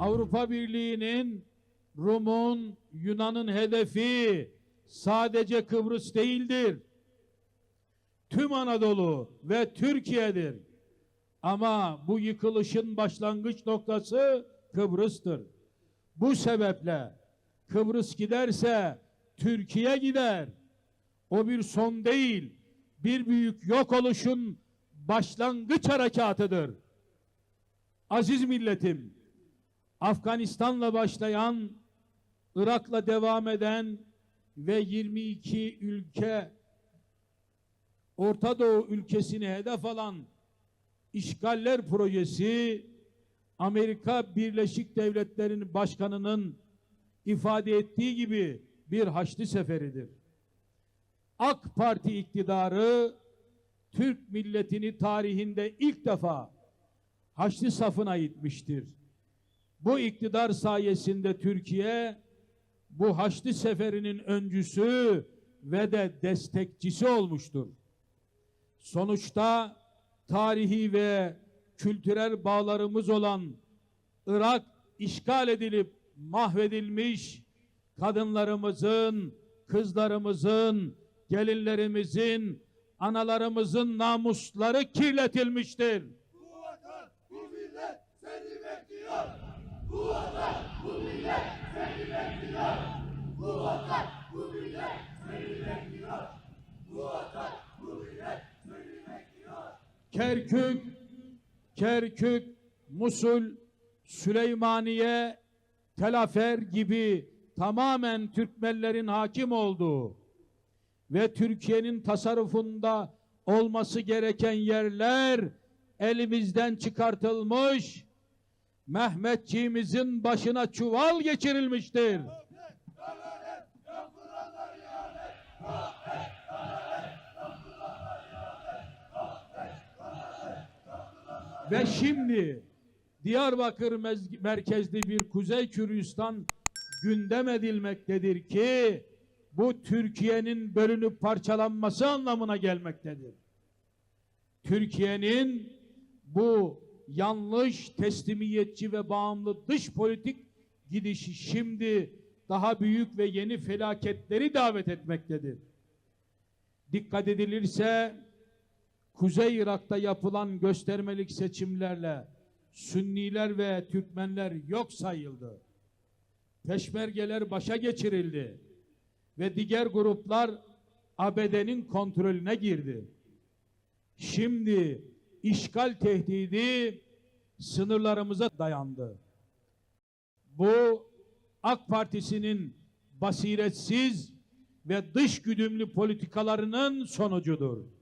Avrupa Birliği'nin, Rum'un, Yunan'ın hedefi sadece Kıbrıs değildir. Tüm Anadolu ve Türkiye'dir. Ama bu yıkılışın başlangıç noktası Kıbrıs'tır. Bu sebeple Kıbrıs giderse Türkiye gider. O bir son değil, bir büyük yok oluşun başlangıç harekatıdır. Aziz milletim, Afganistan'la başlayan, Irak'la devam eden ve 22 ülke Orta Doğu ülkesini hedef alan işgaller projesi Amerika Birleşik Devletleri'nin başkanının ifade ettiği gibi bir haçlı seferidir. AK Parti iktidarı Türk milletini tarihinde ilk defa Haçlı safına itmiştir. Bu iktidar sayesinde Türkiye bu Haçlı seferinin öncüsü ve de destekçisi olmuştur. Sonuçta tarihi ve kültürel bağlarımız olan Irak işgal edilip mahvedilmiş kadınlarımızın, kızlarımızın, gelinlerimizin, analarımızın namusları kirletilmiştir. Bu vatan, bu millet seni bekliyor. Bu vatan, bu millet seni bekliyor. Bu vatan, bu millet seni bekliyor. Bu vatan, bu millet seni bekliyor. Kerkük, Kerkük, Musul, Süleymaniye, Telafer gibi tamamen Türkmenlerin hakim olduğu ve Türkiye'nin tasarrufunda olması gereken yerler elimizden çıkartılmış, Mehmetçiğimizin başına çuval geçirilmiştir. Ve şimdi Diyarbakır merkezli bir Kuzey Kürdistan gündem edilmektedir ki bu Türkiye'nin bölünüp parçalanması anlamına gelmektedir. Türkiye'nin bu yanlış, teslimiyetçi ve bağımlı dış politik gidişi şimdi daha büyük ve yeni felaketleri davet etmektedir. Dikkat edilirse Kuzey Irak'ta yapılan göstermelik seçimlerle Sünniler ve Türkmenler yok sayıldı. Peşmergeler başa geçirildi ve diğer gruplar ABD'nin kontrolüne girdi. Şimdi işgal tehdidi sınırlarımıza dayandı. Bu AK Partisi'nin basiretsiz ve dış güdümlü politikalarının sonucudur.